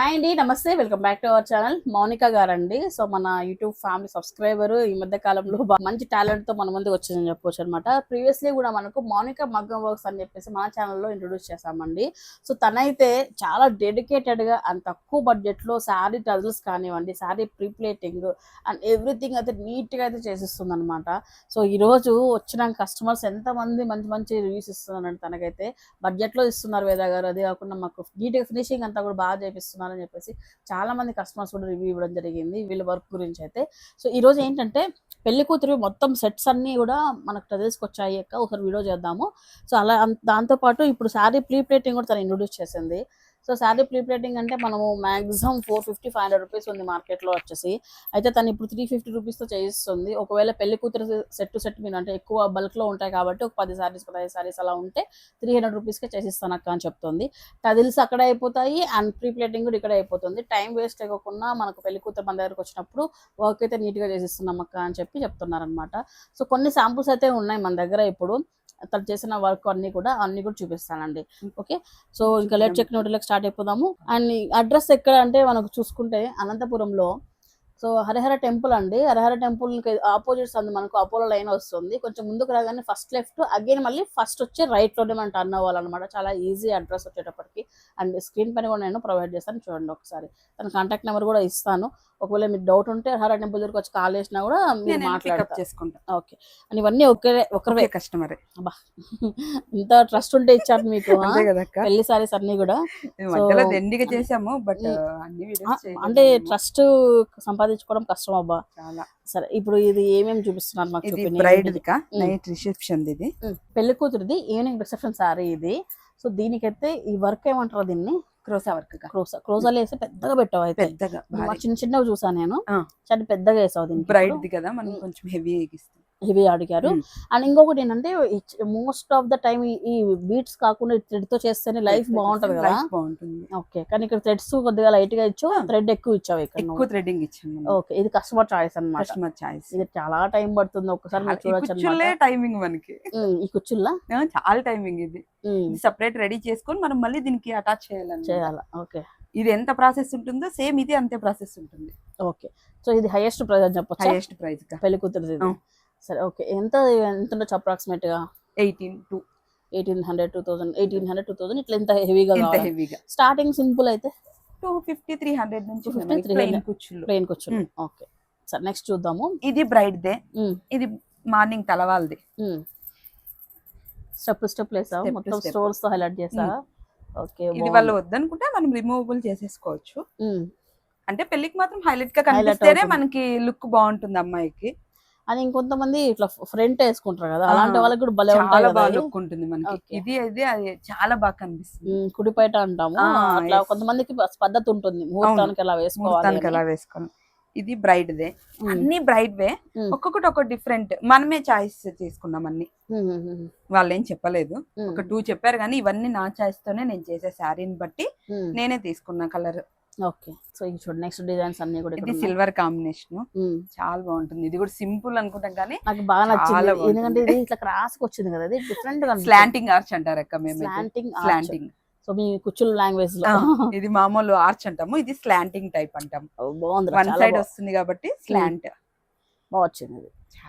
Hi అండి నమస్తే. Welcome back to our channel. Mounika garu అండి సో మన యూట్యూబ్ ఫ్యామిలీ సబ్స్క్రైబర్ ఈ మధ్య కాలంలో మంచి టాలెంట్తో మన ముందుకు వచ్చిందని చెప్పవచ్చు అనమాట ప్రీవియస్లీ కూడా మనకు మౌనిక మగ్గం వర్క్స్ అని చెప్పేసి మన ఛానల్లో ఇంట్రొడ్యూస్ చేశామండి. సో తనైతే చాలా డెడికేటెడ్గా అండ్ తక్కువ బడ్జెట్లో శారీ టజల్స్ కానివ్వండి శారీ ప్రీప్లేటింగ్ అండ్ ఎవ్రీథింగ్ అయితే నీట్గా అయితే చేసిస్తుంది అనమాట సో ఈ రోజు వచ్చిన కస్టమర్స్ ఎంత మంది మంచి మంచి రివ్యూస్ ఇస్తున్నారండి తనకైతే. బడ్జెట్లో ఇస్తున్నారు వేద గారు. అది కాకుండా మాకు నీట్గా ఫినిషింగ్ అంతా కూడా బాగా చేపిస్తున్నారు. అని చెప్పేసి చాలా మంది కస్టమర్స్ కూడా రివ్యూ ఇవ్వడం జరిగింది వీళ్ళ వర్క్ గురించి అయితే. సో ఈ రోజు ఏంటంటే పెళ్ళి కూతురు మొత్తం సెట్స్ అన్ని కూడా మనకు తీసుకొచ్చాయి అక్క. ఒకసారి వీడియో చేద్దాము. సో అలా దాంతోపాటు ఇప్పుడు శారీ ప్రీ ప్లేటింగ్ కూడా తను ఇంట్రొడ్యూస్ చేసింది. సో శారీ ప్రీ ప్లేటింగ్ అంటే మనము maximum four fifty five hundred rupees ఉంది మార్కెట్లో వచ్చేసి. అయితే తను ఇప్పుడు త్రీ ఫిఫ్టీ రూపీస్తో చేయిస్తుంది. ఒకవేళ పెళ్ళి కూతురు సెట్ టు సెట్ మీద అంటే ఎక్కువ బల్క్లో ఉంటాయి కాబట్టి ఒక పది శారీస్ పదహైదు శారీస్ అలా ఉంటే త్రీ హండ్రెడ్ రూపీస్కే చేసిస్తాను అక్క అని చెప్తుంది. టదిల్స్ అక్కడ అయిపోతాయి అండ్ ప్రీ ప్లేటింగ్ కూడా ఇక్కడ అయిపోతుంది. టైం వేస్ట్ అవ్వకుండా మనకు పెళ్ళి కూతురు మన దగ్గరకు వచ్చినప్పుడు వర్క్ అయితే నీట్గా చేసిస్తున్నాం అక్క అని చెప్పి చెప్తున్నారనమాట సో కొన్ని శాంపుల్స్ అయితే ఉన్నాయి మన దగ్గర ఇప్పుడు. తను చేసిన వర్క్ అన్ని కూడా అన్ని కూడా చూపిస్తానండి. ఓకే? సో ఇంకా లేట్ చెక్ నోటిలోకి స్టార్ట్ అయిపోదాము. అండ్ అడ్రస్ ఎక్కడ అంటే మనకు చూసుకుంటే అనంతపురంలో సో హరిహర టెంపుల్ అండి. హరిహర టెంపుల్ ఆపోజిట్స్ అంది మనకు అపోలో లైన్ వస్తుంది. కొంచెం ముందుకు రాగానే ఫస్ట్ లెఫ్ట్ అగైన్ మళ్ళీ ఫస్ట్ వచ్చే రైట్లోనే మనం టర్న్ అవ్వాలన్నమాట. చాలా ఈజీ అడ్రస్ వచ్చేటప్పటికి. అండ్ స్క్రీన్ పైన కూడా నేను ప్రొవైడ్ చేస్తాను. చూడండి ఒకసారి. తన కాంటాక్ట్ నెంబర్ కూడా ఇస్తాను. ఒకవేళ మీకు డౌట్ ఉంటే హరిహర టెంపుల్ దగ్గరకు వచ్చి కాల్ చేసినా కూడా మీరు మాట్లాడతారు చేసుకుంటా. ఓకే అండ్ ఇవన్నీ ఒకరే ఒకరే. ఒకే కస్టమర్. ఇంత ట్రస్ట్ ఉంటే ఇచ్చారు మీకు పెళ్ళి సారీస్ అన్ని కూడా. దండిగా చేసాము బట్ అంటే. ట్రస్ట్ సంపాదించుకోవడం కష్టం అబ్బా. సరే ఇప్పుడు ఇది ఏమేమి చూపిస్తున్నారు మాకు చూపించండి. నైట్ రిసెప్షన్ ఇది. పెళ్ళి కూతురిది ఈవినింగ్ రిసెప్షన్ సారీ ఇది. సో దీనికైతే ఈ వర్క్ ఏమంటారు దీన్ని? క్రోసా వర్క్ క్రోసా క్రోజాలు వేసి పెద్దగా పెట్టావు అయితే. పెద్దగా చిన్న చిన్నవి చూసాను నేను. చాలా పెద్దగా వేసావు దీనికి. బ్రైడ్ కదా మనం. కొంచెం హెవీ ఎగిస్తాం హెవీ అడిగారు. అండ్ ఇంకొకటి ఏంటంటే మోస్ట్ ఆఫ్ ద టైం ఈ బీట్స్ కాకుండా థ్రెడ్తో చేస్తేనే లైఫ్ బాగుంటది కదా? బాగుంటుంది. ఓకే కానీ ఇక్కడ థ్రెడ్స్ కొద్దిగా లైట్గా ఇచ్చావు థ్రెడ్ ఎక్కువ ఇచ్చావు ఇక్కడ ఎక్కువ థ్రెడ్డింగ్ ఇచ్చాము ఓకే ఇది కస్టమర్ చాయిస్ అన్నమాట. కస్టమర్ చాయిస్ ఇది చాలా టైం పడుతుంది ఒక్కసారి మీరు చూడొచ్చు అనమాట టైమింగ్ మనకి. ఈ కుచ్చుల్లా? చాలా టైమింగ్ ఇది. సపరేట్ రెడీ చేసుకొని మనం మళ్ళీ దీనికి అటాచ్ చేయాలని చేయాలా? ఓకే ఇది ఎంత ప్రాసెస్ ఉంటుందో సేమ్ ఇది అంతే ప్రాసెస్ ఉంటుంది. ఓకే సో ఇది హైయెస్ట్ ప్రైస్ అని చెప్పొచ్చు? హైయెస్ట్ ప్రైస్ పెళ్ళి కూతురు. సరే ఓకే. ఎంత ఎంత ఉండొచ్చు అప్రాక్సిమేట్గా eighteen to. Eighteen hundred to thousand. Eighteen hundred to thousand ఇట్లా ఇంత హెవీగా హెవీగా. స్టార్టింగ్ సింపుల్ అయితే? టూ ఫిఫ్టీ త్రీ హండ్రెడ్ నుంచి 250, మనకి 300. plain కుచ్చులు. ప్లెయిన్ కూర్చుని ఉమ్. ఓకే. సరే నెక్స్ట్ చూద్దాము. ఇది బ్రైడ్ దే ఇది మార్నింగ్ తలవాల్ది. స్టెప్ స్టెప్ to మొత్తం. స్టోన్స్తో హైలైట్ చేసా ఓకే ఇది వాళ్ళు వద్దనుకుంటే మనం రిమూవబుల్ చేసేసుకోవచ్చు. అంటే పెళ్ళికి మాత్రం హైలైట్గా కనిపిస్తేనే. మనకి లుక్ బాగుంటుంది అమ్మాయికి. అని ఇంకొంతమంది ఇట్లా ఫ్రంట్ వేసుకుంటారు కదా అలాంటి వాళ్ళకి కూడా భలే చాలా బాగా. లుక్ ఉంటుంది మనకి. Okay. ఇది అది అది చాలా బాగా కనిపిస్తుంది. కుడిపైట అంటాము. అట్లా. కొంతమందికి పద్ధతి ఉంటుంది ముహూర్తానికి ఎలా వేసుకోవాలి. ఎలా వేసుకోవాలి. ఇది బ్రైడ్ దే అన్ని బ్రైడ్ వే ఒక్కొక్కటి ఒక డిఫరెంట్ మనమే చాయిస్ చేసుకున్నాం అన్ని. వాళ్ళు ఏం చెప్పలేదు ఒక టూ చెప్పారు కానీ ఇవన్నీ నా చాయిస్ తోనే నేను చేసే శారీని బట్టి. నేనే తీసుకున్నా కలర్ ఓకే. సో ఇది చూడండి నెక్స్ట్ డిజైన్స్ అన్ని కూడా ఇది. సిల్వర్ కాంబినేషన్ చాలా బాగుంటుంది. ఇది కూడా సింపుల్ అనుకుంటాం కానీ నాకు బాగా నచ్చింది. ఎందుకంటే ఇది ఇట్లా క్రాస్ వచ్చింది కదా ఇది డిఫరెంట్గా స్లాంటింగ్ ఆర్చ్ అంటారు అక్క మేము స్లాంటింగ్ స్లాంటింగ్ సో మీ కుచ్చుల లాంగ్వేజ్లో. ఇది మామూలు ఆర్చ్ అంటాము. ఇది స్లాంటింగ్ టైప్ అంటాం బాగుంది వన్ సైడ్ వస్తుంది కాబట్టి స్లాంట్ బాగా వచ్చింది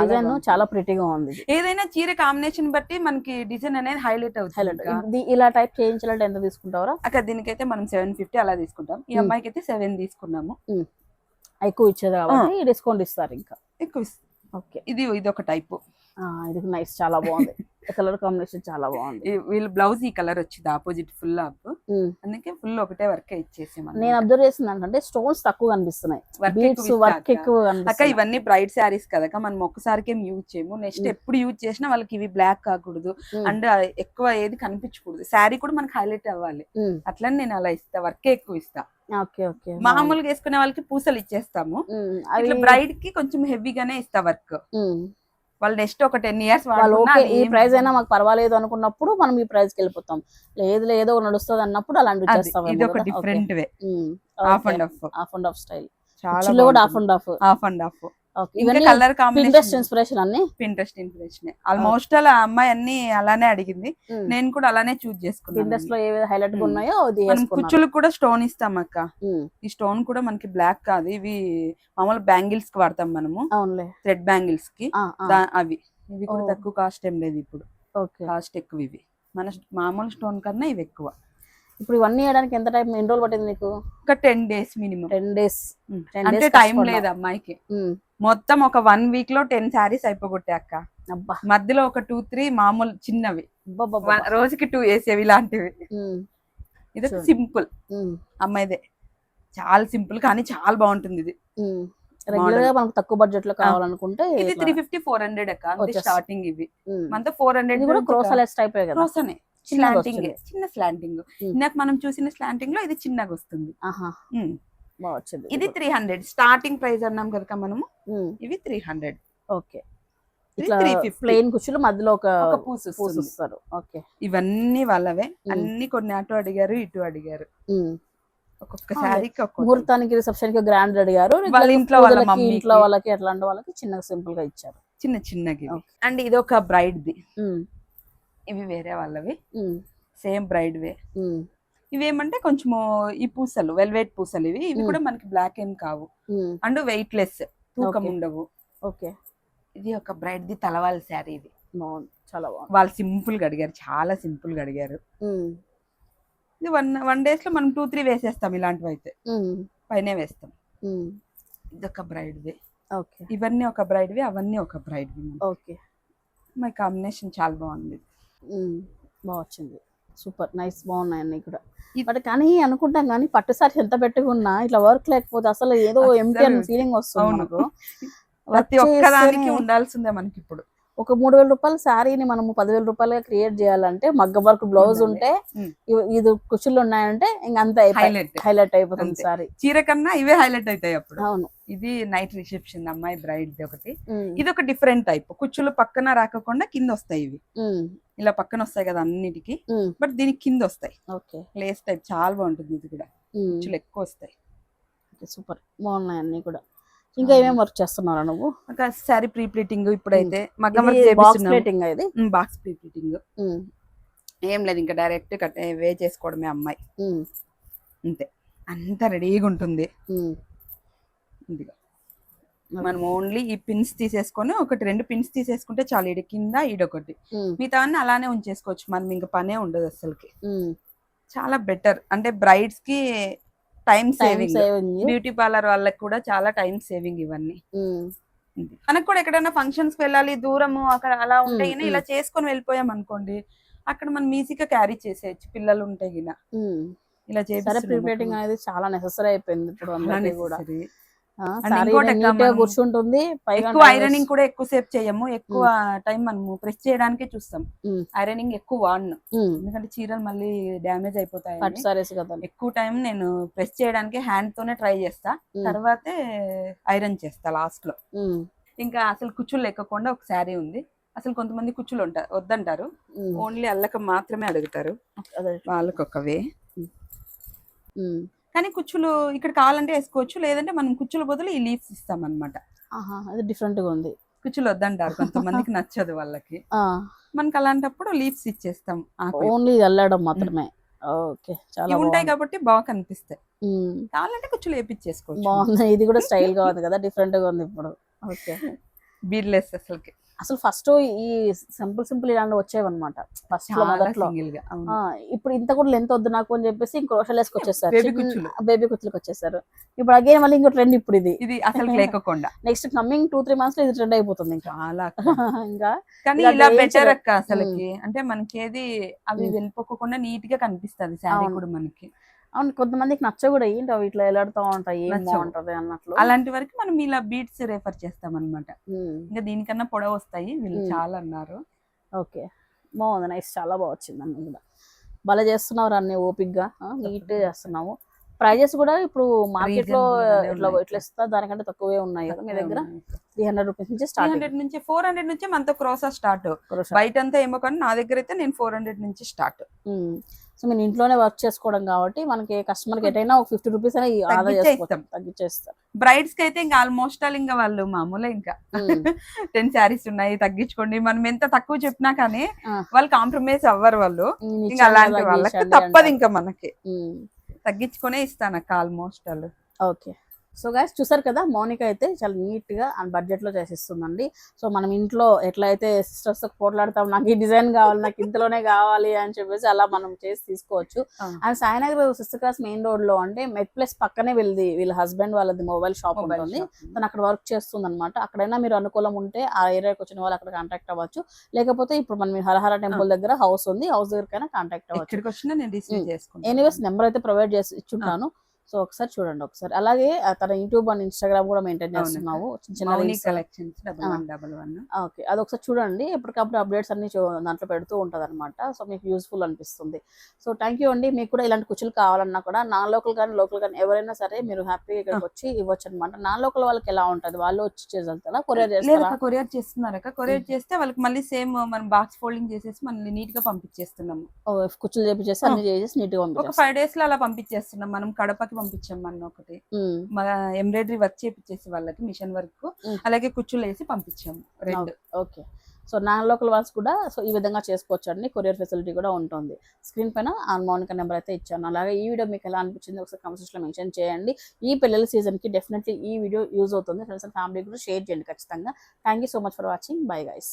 డిజైన్ చాలా ప్రిటీగా ఉంది. ఏదైనా చీర కాంబినేషన్ బట్టి మనకి డిజైన్ అనేది హైలైట్ అవుతుంది ఇలా టైప్ చేయించాలంటే ఎంత తీసుకుంటారా అక్కడ దీనికైతే మనం సెవెన్ ఫిఫ్టీ అలా తీసుకుంటాం. ఈ Hmm. అమ్మాయికి అయితే సెవెన్ తీసుకున్నాము ఎక్కువ ఇచ్చేది కాబట్టి డిస్కౌంట్ ఇస్తారు ఇంకా. ఎక్కువ ఓకే ఇది ఇది ఒక టైప్ ఇది నైస్ చాలా బాగుంది. కలర్ కాంబినేషన్ చాలా బాగుంది. వీళ్ళ బ్లౌజ్ ఈ కలర్ వచ్చింది ఆపోజిట్ ఫుల్ ఉమ్. అందుకే ఫుల్ ఒకటే వర్క్ ఇచ్చేసాం నేను అబ్జర్వ్ చేసింది ఏంటంటే స్టోన్స్ తక్కువ కనిపిస్తున్నాయి. ఎక్కువ వర్క్ ఎక్కువ అక్క ఇవన్నీ బ్రైట్ శారీస్ కదా మనం ఒక్కసారికి ఏం యూజ్ చేయము. నెక్స్ట్. ఎప్పుడు యూజ్ చేసినా వాళ్ళకి ఇవి బ్లాక్ కాకూడదు. అండ్ ఎక్కువ ఏది కనిపించకూడదు. శారీ కూడా మనకి హైలైట్ అవ్వాలి. అట్లని నేను అలా ఇస్తా వర్కే ఎక్కువ ఇస్తా. Okay okay. మామూలుగా వేసుకునే వాళ్ళకి పూసలు ఇచ్చేస్తాము. ఇట్లా బ్రైడ్కి కొంచెం హెవీగానే ఇస్తా వర్క్. వాళ్ళు నెక్స్ట్ ఒక టెన్ ఇయర్స్ వాళ్ళు ఓకే ఈ ప్రైస్ అయినా మాకు పర్వాలేదు అనుకున్నప్పుడు మనం ఈ ప్రైస్కి వెళ్ళిపోతాం. లేదు లేదో నడుస్తుంది అన్నప్పుడు అలాంటివి చేస్తాం ఇది ఒక different way. Off and off off and off style చాలా కూడా off and off off and ఇవన్నీ కలర్ పింట్రెస్ట్ కాంబినేషన్ ఇన్స్పిరేషన్ అన్ని? పింట్రెస్ట్ ఇన్స్పిరేషన్ ఆల్మోస్ట్ అలా అమ్మాయి అన్ని అలానే అడిగింది. నేను కూడా అలానే చూస్ చేసుకున్నాను. పింట్రెస్ట్లో ఏవి హైలైట్ ఉమ్. ఉన్నాయో. కుచ్చులకు కూడా స్టోన్ ఇస్తాం అక్క. ఈ స్టోన్ కూడా మనకి బ్లాక్ కాదు. ఇవి మామూలు బ్యాంగిల్స్కి వాడతాం మనము. థ్రెడ్ బ్యాంగిల్స్కి. అవి. ఇవి కూడా. తక్కువ కాస్ట్ ఏం లేదు ఇప్పుడు. ఓకే. కాస్ట్ ఎక్కువ ఇవి. మన మామూలు స్టోన్ కన్నా ఇవి ఎక్కువ. ఇప్పుడు ఇవన్నీ వేయడానికి ఎంత టైం ఎన్ని రోజులు పట్టింది నీకు? ఒక ten days minimum ten days అంటే టైం. లేదు అమ్మాయికి. మొత్తం ఒక వన్ వీక్లో టెన్ శారీస్ అయిపోగొట్టే అక్క. మధ్యలో ఒక టూ త్రీ మామూలు చిన్నవి. రోజుకి టూ వేసేవి ఇలాంటివి. ఇది. సింపుల్. అమ్మాయిదే. చాలా సింపుల్ కానీ చాలా బాగుంటుంది ఇది. రెగ్యులర్గా మనకు తక్కువ బడ్జెట్లో కావాలనుకుంటే ఇది. త్రీ ఫిఫ్టీ ఫోర్ హండ్రెడ్ అక్క. స్టార్టింగ్ ఇవి. మనతో ఫోర్ హండ్రెడ్ కూడా క్రోసలెస్ టైప్ క్రోస్ అనే స్లాంటింగ్. చిన్న స్లాంటింగ్. ఇందాక మనం చూసిన స్లాంటింగ్లో ఇది చిన్నగా వస్తుంది. ఇది త్రీ హండ్రెడ్ స్టార్టింగ్ ప్రైస్ అన్నాం కదా మనము. ఇవి త్రీ హండ్రెడ్ ఓకే. ఇది ఇట్లా 350. ప్లెయిన్ కుర్చీలు మధ్యలో ఒక పూసు పూసు వస్తుంది. ఇస్తారు ఓకే. ఇవన్నీ వాళ్ళవే. అన్ని కొన్ని అటు అడిగారు ఇటు అడిగారు. ఒక్కొక్క. శారీకి ముహూర్తానికి రిసెప్షన్కి గ్రాండ్ అడిగారు. వాళ్ళ ఇంట్లో వాళ్ళ. ఇంట్లో వాళ్ళకి అట్లాంటి వాళ్ళకి చిన్నగా సింపుల్గా ఇచ్చారు. చిన్న చిన్నకి. అండ్ ఇది ఒక బ్రైడ్ ది ఇవి వేరే వాళ్ళవి. సేమ్ బ్రైడ్ వే. ఉమ్, ఇవి ఏమంటే కొంచెము ఈ పూసలు వెల్వెట్ పూసలు ఇవి. ఇవి. కూడా మనకి బ్లాక్ ఏం కావు. అండ్ వెయిట్ లెస్ తూకం. ఉండవు. ఓకే. ఇది ఒక బ్రైడ్ ది తలవాళ్ళ శారీ ఇది. బాగుంది. చాలా బాగుంది. వాళ్ళు సింపుల్గా అడిగారు చాలా సింపుల్గా అడిగారు. ఇది వన్ వన్ డేస్లో మనం టూ త్రీ వేసేస్తాం ఇలాంటివి అయితే పైనే వేస్తాం. ఇది ఒక బ్రైడ్ వి ఓకే. ఇవన్నీ ఒక బ్రైడ్ వి అవన్నీ ఒక బ్రైడ్ వి ఓకే. మై కాంబినేషన్ చాలా బాగుంది. బాగా వచ్చింది. సూపర్ నైస్ బాగున్నాయి అన్ని కూడా. బట్ కానీ అనుకుంటాం కానీ పట్టు సారి ఎంత పెట్టుకున్నా ఇట్లా వర్క్ లేకపోతే అసలు ఏదో ఎంటీ అని. ఫీలింగ్ వస్తుంది. మనకు. ప్రతి ఒక్కదానికి ఉండాల్సిందే మనకి ఇప్పుడు ఒక మూడు వేల రూపాయల శారీని మనము పదివేల రూపాయలుగా క్రియేట్ చేయాలంటే మగ్గ వర్క్ బ్లౌజ్. ఉంటే ఇది కుర్చీలు ఉన్నాయంటే ఇంక అంత హైలైట్ హైలైట్ అయిపోతుంది. సారీ చీర కన్నా ఇవే హైలైట్ అవుతాయి అప్పుడు. అవును. ఇది నైట్ రిసెప్షన్ అమ్మాయి బ్రైడ్ ఒకటి. ఇది ఒక డిఫరెంట్ టైప్ కుచ్చులు పక్కన రాకుండా కింద వస్తాయి ఇవి. ఇలా పక్కన వస్తాయి కదా అన్నిటికి. బట్ దీనికి కింద వస్తాయి ఓకే. లేస్ టైప్ చాలా బాగుంటుంది ఇది కూడా. కుచ్చులు ఎక్కువ వస్తాయి సూపర్. బాగున్నాయి అన్ని కూడా. ఇంకా ఏమేమి వర్క్ చేస్తున్నారా నువ్వు? ఒక సారీ ప్రీ ప్లీటింగ్ ఇప్పుడైతే మగ్గం వర్క్ బాక్స్ చేపిస్తున్నాం ప్లేటింగ్ ఇది? బాక్స్ ప్రీ ప్లీటింగ్ ఏం లేదు ఇంకా డైరెక్ట్ కట్ వే చేసుకోవడమే అమ్మాయి. అంతే. అంతా రెడీగా ఉంటుంది. ఇదిగో. మనం ఓన్లీ ఈ పిన్స్ తీసేసుకొని ఒకటి రెండు పిన్స్ తీసేసుకుంటే చాలు. ఇడి కింద ఈడొకటి ఉమ్, మిగతా అన్ని అలానే ఉంచేసుకోవచ్చు. మనం ఇంకా పనే ఉండదు అసలుకి. చాలా బెటర్ అంటే బ్రైడ్స్కి టైం సేవింగ్ బ్యూటీ పార్లర్ వాళ్ళకి కూడా చాలా టైం సేవింగ్ ఇవన్నీ. మనకు కూడా ఎక్కడైనా ఫంక్షన్స్కి వెళ్ళాలి దూరము అక్కడ అలా ఉంటే గిన ఇలా చేసుకొని వెళ్ళిపోయాం అనుకోండి అక్కడ మనం ఈజీగా క్యారీ చేసేయచ్చు. పిల్లలు ఉంటే గిన. ఇలా చేపిస్తున్నాం ప్రిపేటింగ్ అనేది చాలా నెసెసరీ అయిపోయింది ఇప్పుడు కూడా. కూర్చుంటుంది ఎక్కువ ఐరనింగ్ కూడా ఎక్కువ సేపు చేయము ఎక్కువ టైం మనము ప్రెస్ చేయడానికే చూస్తాం. ఐరనింగ్ ఎక్కువ వాడను. ఎందుకంటే చీరలు మళ్ళీ డ్యామేజ్ అయిపోతాయి ఎక్కువ టైం నేను ప్రెస్ చేయడానికి హ్యాండ్ తోనే ట్రై చేస్తా. తర్వాతే ఐరన్ చేస్తా లాస్ట్లో. ఇంకా అసలు కుచ్చులు లేకుండా ఒక శారీ ఉంది. అసలు కొంతమంది కుచ్చులు ఉంటారు వద్దంటారు. ఓన్లీ అల్లకం మాత్రమే అడుగుతారు. అదే వాళ్ళకి ఒకవే ఉమ్. కానీ కుచ్చులు ఇక్కడ కావాలంటే వేసుకోవచ్చు. లేదంటే మనం కుచ్చుల బదులు ఈ లీవ్స్ ఇస్తాం అనమాట అది డిఫరెంట్గా ఉంది. కుచ్చులు వద్దంటారు కొంతమందికి నచ్చదు వాళ్ళకి. మనకి అలాంటప్పుడు లీవ్స్ ఇచ్చేస్తాం. ఓన్లీ అల్లడం మాత్రమే. ఓకే చాలా ఉంటాయి. కాబట్టి బాగా కనిపిస్తాయి. కావాలంటే కుచ్చులు వేపించేసుకోవచ్చు బాగుంది. ఇది కూడా స్టైల్గా ఉంది కదా డిఫరెంట్గా ఉంది ఇప్పుడు. ఓకే. బీర్లెస్ అసలుకి. అసలు ఫస్ట్ ఈ సింపుల్ సింపుల్ ఇలాంటివి వచ్చేవన్నమాట. ఫస్ట్లో మొదట్లో. ఇప్పుడు ఇంత కూడా లెంత్ వద్దు నాకు అని చెప్పేసి ఇంకో వేసుకు వచ్చేసారు. బేబీ కుచ్చులకు వచ్చేసారు. ఇప్పుడు అగైన్ మళ్ళీ ఇంకో ట్రెండ్ ఇప్పుడు ఇది. ఇది అసలు లేకోకుండా. నెక్స్ట్ కమింగ్ టూ త్రీ మంత్స్లో ఇది ట్రెండ్ అయిపోతుంది ఇంకా. చాలా ఇంకా కానీ ఇలా బెటర్ అక్క అసలుకి. అంటే మనకి ఏది అవి. వెళ్ళిపోకుండా నీట్గా కనిపిస్తుంది శారీ. కూడా మనకి. అవును కొంతమందికి నచ్చ కూడా ఏంటి ఇట్లా ఎలాడుతూ ఉంటాయి. బాగుంటది అన్నట్లు. అలాంటి వరకు మనం ఇలా బీట్స్ రెఫర్ చేస్తాం అనమాట ఇంకా దీనికన్నా పొడవు వస్తాయి వీళ్ళు. చాలా అన్నారు. ఓకే. బాగుంది నైస్ చాలా బాగా వచ్చింది అన్ని కూడా. భలే చేస్తున్నారు అన్ని ఓపిక్గా నీట్ చేస్తున్నాము ప్రైజెస్ కూడా ఇప్పుడు మార్కెట్లో ఇట్లా. ఇట్లా ఇస్తా దానికంటే తక్కువే ఉన్నాయి కదా మీ దగ్గర? త్రీ హండ్రెడ్ రూపీస్ నుంచి త్రీ స్టార్ట్ హండ్రెడ్ నుంచి ఫోర్ హండ్రెడ్ నుంచి మనతో క్రోసా స్టార్ట్. బయట అంతా ఏమో కానీ నా దగ్గర అయితే నేను ఫోర్ హండ్రెడ్ నుంచి స్టార్ట్. సో మీరు ఇంట్లోనే వర్క్ చేసుకోవడం కాబట్టి మనకి కస్టమర్కి ఎటైనా ఒక ఫిఫ్టీ రూపీస్ అనేది ఆదా తగ్గించే చేసుకోవచ్చు ఇస్తాం. తగ్గించేస్తారు బ్రైడ్స్కి అయితే ఇంకా ఆల్మోస్ట్ ఆల్ ఇంకా వాళ్ళు మామూలే ఇంకా. టెన్ శారీస్ ఉన్నాయి తగ్గించుకోండి మనం ఎంత తక్కువ చెప్పినా కానీ. వాళ్ళు కాంప్రమైజ్ అవ్వరు వాళ్ళు ఇంకా అలాంటి వాళ్ళకి తప్పదు. ఇంకా మనకి. తగ్గించుకునే ఇస్తాను అక్క ఆల్మోస్ట్ వాళ్ళు ఓకే సో గైస్ చూసారు కదా మౌనిక అయితే చాలా నీట్గా అండ్ బడ్జెట్లో చేసిస్తుందండి. సో మనం ఇంట్లో ఎట్లయితే సిస్టర్స్తో పోట్లాడతాం నాకు ఈ డిజైన్ కావాలి నాకు ఇంతలోనే కావాలి అని చెప్పేసి అలా మనం చేసి తీసుకోవచ్చు. And Sainagar sixth class main రోడ్లో అంటే మెట్ ప్లస్ పక్కనే వెళ్ళి వీళ్ళ హస్బెండ్ వాళ్ళది మొబైల్ షాప్ ఉంటుంది. తను అక్కడ వర్క్ చేస్తుంది అనమాట అక్కడైనా మీరు అనుకూలం ఉంటే ఆ ఏరియాకి వచ్చిన వాళ్ళు అక్కడ కాంటాక్ట్ అవ్వచ్చు. లేకపోతే ఇప్పుడు మనం హరహర టెంపుల్ దగ్గర హౌస్ ఉంది హౌస్ దగ్గరకైనా కాంటాక్ట్ అవ్వచ్చు. ఎనీవేస్ నెంబర్ అయితే ప్రొవైడ్ చేసి ఇచ్చుంటాను. సో ఒకసారి చూడండి ఒకసారి. అలాగే తన యూట్యూబ్ అండ్ ఇన్స్టాగ్రామ్ కూడా మెయింటైన్ చేస్తున్నావు. చిన్న. Collections double. One okay. అది ఒకసారి చూడండి. ఎప్పటికప్పుడు అప్డేట్స్ అన్ని దాంట్లో పెడుతూ ఉంటుంది అనమాట సో మీకు యూస్ఫుల్ అనిపిస్తుంది. సో థ్యాంక్ యూ అండి. మీకు కూడా ఇలాంటి కుర్చీలు కావాలన్నా కూడా నాన్ లోకల్ కానీ లోకల్ కానీ ఎవరైనా సరే మీరు హ్యాపీగా ఇక్కడికి వచ్చి ఇవ్వచ్చు అనమాట నాన్ లోకల్ వాళ్ళకి ఎలా ఉంటుంది? వాళ్ళు వచ్చి చేసేస్తారా? కొరియర్ చేస్తారా? కొరియర్ చేస్తున్నారక్క కొరియర్ చేస్తే వాళ్ళకి మళ్ళీ సేమ్ మనం బాక్స్ ఫోల్డింగ్ చేసేసి మళ్ళీ నీట్గా పంపించేస్తున్నాము. ఓ, కుర్చీలు చేపించేసి అన్ని చేసేసి నీట్గా ఒక పంపించేస్తాం. ఫైవ్ డేస్లో అలా పంపించేస్తున్నాం. మనం కడపకి పంపించాం మన ఒకటి. మన ఎంబ్రాయిడరీ వర్క్ చేపించేసి వాళ్ళకి మిషన్ వర్క్. అలాగే కుచ్చులు వేసి పంపించాము రెండు. ఓకే. సో నాన్ లోకల్ వాళ్ళస్ కూడా సో ఈ విధంగా చేసుకోవచ్చు అండి. కొరియర్ ఫెసిలిటీ కూడా ఉంటుంది. స్క్రీన్ పైన మౌనిక నెంబర్ అయితే ఇచ్చాను. అలాగే ఈ వీడియో మీకు ఎలా అనిపించింది ఒకసారి కమెంట్స్లో మెన్షన్ చేయండి. ఈ పిల్లల సీజన్కి డెఫినెట్లీ ఈ వీడియో యూజ్ అవుతుంది. ఫ్రెండ్స్ అండ్ ఫ్యామిలీ కూడా షేర్ చేయండి ఖచ్చితంగా. Thank you so much for watching bye guys